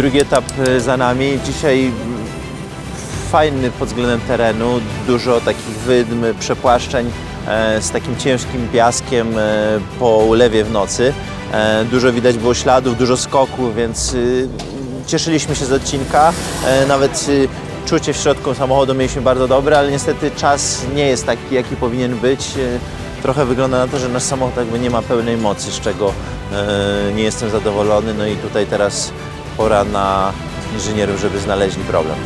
Drugi etap e, za nami. Dzisiaj fajny pod względem terenu, dużo takich wydm, przepłaszczeń e, z takim ciężkim piaskiem e, po ulewie w nocy. Dużo widać było śladów, dużo skoków, więc cieszyliśmy się z odcinka. Nawet czucie w środku samochodu mieliśmy bardzo dobre, ale niestety czas nie jest taki, jaki powinien być. Trochę wygląda na to, że nasz samochód jakby nie ma pełnej mocy, z czego nie jestem zadowolony. No i tutaj teraz pora na inżynierów, żeby znaleźli problem.